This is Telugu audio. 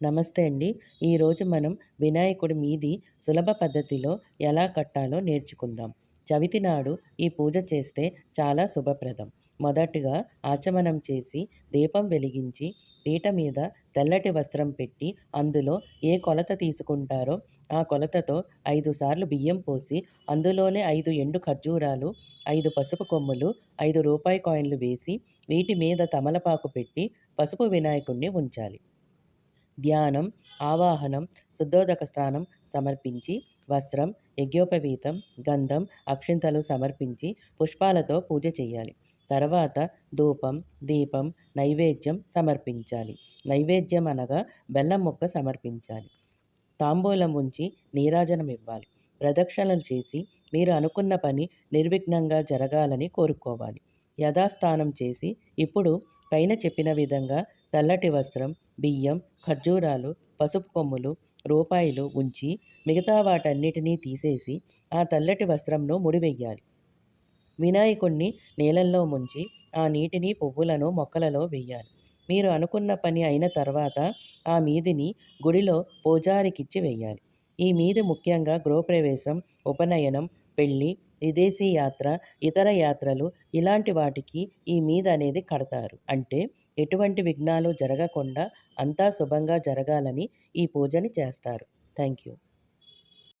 నమస్తే అండి. ఈరోజు మనం వినాయకుడి మీది సులభ పద్ధతిలో ఎలా కట్టాలో నేర్చుకుందాం. చవితి నాడు ఈ పూజ చేస్తే చాలా శుభప్రదం. మొదటగా ఆచమనం చేసి దీపం వెలిగించి పీట మీద తెల్లటి వస్త్రం పెట్టి అందులో ఏ కొలత తీసుకుంటారో ఆ కొలతతో ఐదు సార్లు బియ్యం పోసి అందులోనే ఐదు ఎండు ఖర్జూరాలు ఐదు పసుపు కొమ్ములు ఐదు రూపాయి కాయిన్లు వేసి వీటి మీద తమలపాకు పెట్టి పసుపు వినాయకుణ్ణి ఉంచాలి. ధ్యానం ఆవాహనం శుద్ధోదక స్నానం సమర్పించి వస్త్రం యజ్ఞోపవీతం గంధం అక్షింతలు సమర్పించి పుష్పాలతో పూజ చేయాలి. తర్వాత ధూపం దీపం నైవేద్యం సమర్పించాలి. నైవేద్యం అనగా బెల్లం ముక్క సమర్పించాలి. తాంబూలం ఉంచి నీరాజనం ఇవ్వాలి. ప్రదక్షిణలు చేసి మీరు అనుకున్న పని నిర్విఘ్నంగా జరగాలని కోరుకోవాలి. యథాస్థానం చేసి ఇప్పుడు పైన చెప్పిన విధంగా తెల్లటి వస్త్రం బియ్యం ఖర్జూరాలు పసుపు కొమ్ములు రూపాయలు ఉంచి మిగతా వాటన్నిటినీ తీసేసి ఆ తెల్లటి వస్త్రంను ముడివెయ్యాలి. వినాయకుణ్ణి నీళ్ళల్లో ముంచి ఆ నీటిని పువ్వులను మొక్కలలో వెయ్యాలి. మీరు అనుకున్న పని అయిన తర్వాత ఆ మీదిని గుడిలో పూజారికిచ్చి వెయ్యాలి. ఈ మీది ముఖ్యంగా గృహప్రవేశం ఉపనయనం పెళ్ళి విదేశీ యాత్ర ఇతర యాత్రలు ఇలాంటి వాటికి ఈ మీద అనేది కడతారు. అంటే ఎటువంటి విఘ్నాలు జరగకుండా అంతా శుభంగా జరగాలని ఈ పూజని చేస్తారు. Thank you